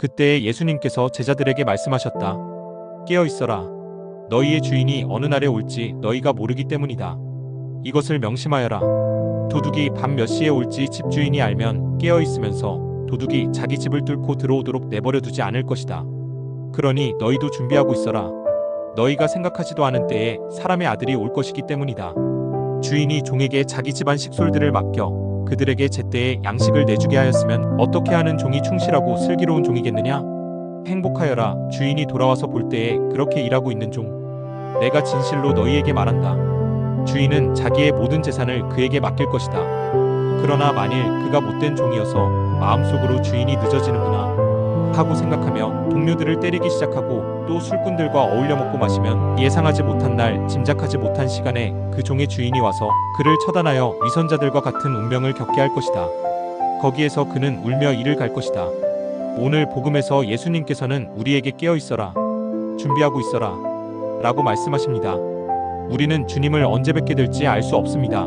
그때 예수님께서 제자들에게 말씀하셨다. 깨어 있어라. 너희의 주인이 어느 날에 올지 너희가 모르기 때문이다. 이것을 명심하여라. 도둑이 밤 몇 시에 올지 집주인이 알면 깨어 있으면서 도둑이 자기 집을 뚫고 들어오도록 내버려 두지 않을 것이다. 그러니 너희도 준비하고 있어라. 너희가 생각하지도 않은 때에 사람의 아들이 올 것이기 때문이다. 주인이 종에게 자기 집안 식솔들을 맡겨 그들에게 제때에 양식을 내주게 하였으면 어떻게 하는 종이 충실하고 슬기로운 종이겠느냐? 행복하여라. 주인이 돌아와서 볼 때에 그렇게 일하고 있는 종. 내가 진실로 너희에게 말한다. 주인은 자기의 모든 재산을 그에게 맡길 것이다. 그러나 만일 그가 못된 종이어서 마음속으로 주인이 늦어지는구나 하고 생각하며 동료들을 때리기 시작하고 또 술꾼들과 어울려 먹고 마시면 예상하지 못한 날 짐작하지 못한 시간에 그 종의 주인이 와서 그를 처단하여 위선자들과 같은 운명을 겪게 할 것이다. 거기에서 그는 울며 이를 갈 것이다. 오늘 복음에서 예수님께서는 우리에게 깨어 있어라. 준비하고 있어라. 라고 말씀하십니다. 우리는 주님을 언제 뵙게 될지 알 수 없습니다.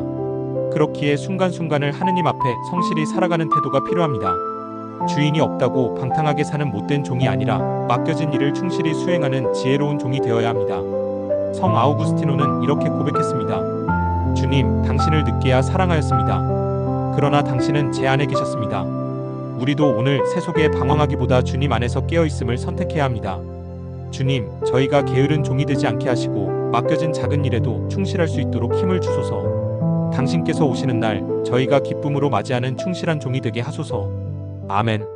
그렇기에 순간순간을 하느님 앞에 성실히 살아가는 태도가 필요합니다. 주인이 없다고 방탕하게 사는 못된 종이 아니라 맡겨진 일을 충실히 수행하는 지혜로운 종이 되어야 합니다. 성 아우구스티노는 이렇게 고백했습니다. 주님, 당신을 늦게야 사랑하였습니다. 그러나 당신은 제 안에 계셨습니다. 우리도 오늘 세속에 방황하기보다 주님 안에서 깨어 있음을 선택해야 합니다. 주님, 저희가 게으른 종이 되지 않게 하시고 맡겨진 작은 일에도 충실할 수 있도록 힘을 주소서. 당신께서 오시는 날 저희가 기쁨으로 맞이하는 충실한 종이 되게 하소서. 아멘.